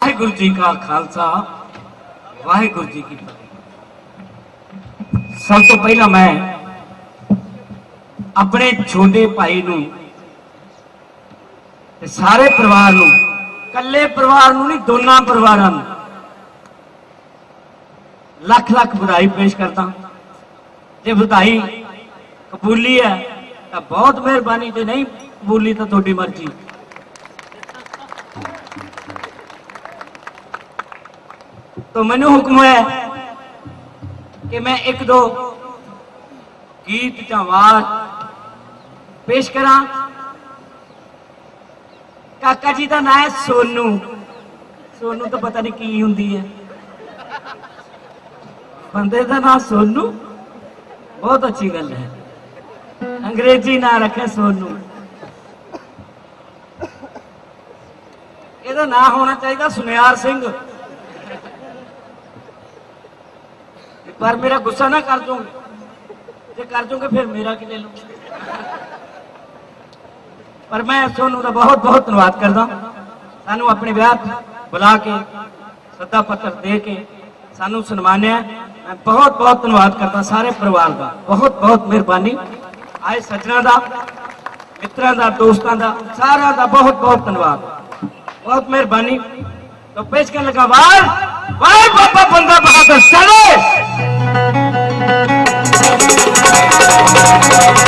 ਵਾਹਿਗੁਰੂ ਜੀ ਕਾ ਖਾਲਸਾ, ਵਾਹਿਗੁਰੂ ਜੀ ਕੀ ਫਤਿਹ। ਸਭ ਤੋਂ ਪਹਿਲਾਂ ਮੈਂ ਆਪਣੇ ਛੋਟੇ ਭਾਈ ਨੂੰ ਤੇ ਸਾਰੇ ਪਰਿਵਾਰ ਨੂੰ, ਇਕੱਲੇ ਪਰਿਵਾਰ ਨੂੰ ਨਹੀਂ, ਦੋਨਾਂ ਪਰਿਵਾਰਾਂ ਨੂੰ ਲੱਖ ਲੱਖ ਵਧਾਈ ਪੇਸ਼ ਕਰਦਾ ਜੇ ਵਧਾਈ ਕਬੂਲੀ ਹੈ, ਤਾਂ ਬਹੁਤ ਮਿਹਰਬਾਨੀ ਤੇ ਨਹੀਂ ਕਬੂਲੀ ਤਾਂ ਤੁਹਾਡੀ ਮਰਜ਼ੀ। तो मैंने हुक्म है कि मैं एक दो गीत ਜਾਂ ਆਵਾਜ਼ ਪੇਸ਼ ਕਰਾਂ ਕਾਕਾ ਜੀ ਦਾ ਨਾਮ ਹੈ ਸੋਨੂ ਸੋਨੂ ਤਾਂ ਪਤਾ ਨਹੀਂ ਕੀ ਹੁੰਦੀ ਹੈ ਬੰਦੇ ਦਾ ਨਾਮ ਸੋਨੂ ਬਹੁਤ ਅੱਛੀ ਗੱਲ ਹੈ ਅੰਗਰੇਜ਼ੀ ਨਾਂ ਰੱਖਿਆ ਸੋਨੂ ਇਹਦਾ ਨਾਂ ਹੋਣਾ ਚਾਹੀਦਾ ਸੁਨਿਆਰ ਸਿੰਘ ਪਰ ਮੇਰਾ ਗੁੱਸਾ ਨਾ ਕਰ ਦੋਗੇ ਜੇ ਕਰ ਦੋਗੇ ਫਿਰ ਮੇਰਾ ਕੀ ਲੈ ਲਓ ਪਰ ਮੈਂ ਤੁਹਾਨੂੰ ਦਾ ਬਹੁਤ ਬਹੁਤ ਧੰਨਵਾਦ ਕਰਦਾ ਸਾਨੂੰ ਆਪਣੇ ਵਿਆਹ 'ਤੇ ਬੁਲਾ ਕੇ ਸੱਦਾ ਪੱਤਰ ਦੇ ਕੇ ਸਾਨੂੰ ਸਨਮਾਨਿਆ ਮੈਂ ਬਹੁਤ ਬਹੁਤ ਧੰਨਵਾਦ ਕਰਦਾ ਸਾਰੇ ਪਰਿਵਾਰ ਦਾ ਬਹੁਤ ਬਹੁਤ ਮਿਹਰਬਾਨੀ ਆਏ ਸੱਜਣਾ ਦਾ ਮਿੱਤਰਾਂ ਦਾ ਦੋਸਤਾਂ ਦਾ ਸਾਰਿਆਂ ਦਾ ਬਹੁਤ ਬਹੁਤ ਧੰਨਵਾਦ ਬਹੁਤ ਮਿਹਰਬਾਨੀ तो पेश करने लगा वाह वाह बाबा बंदा बहादुर चलो Thank you.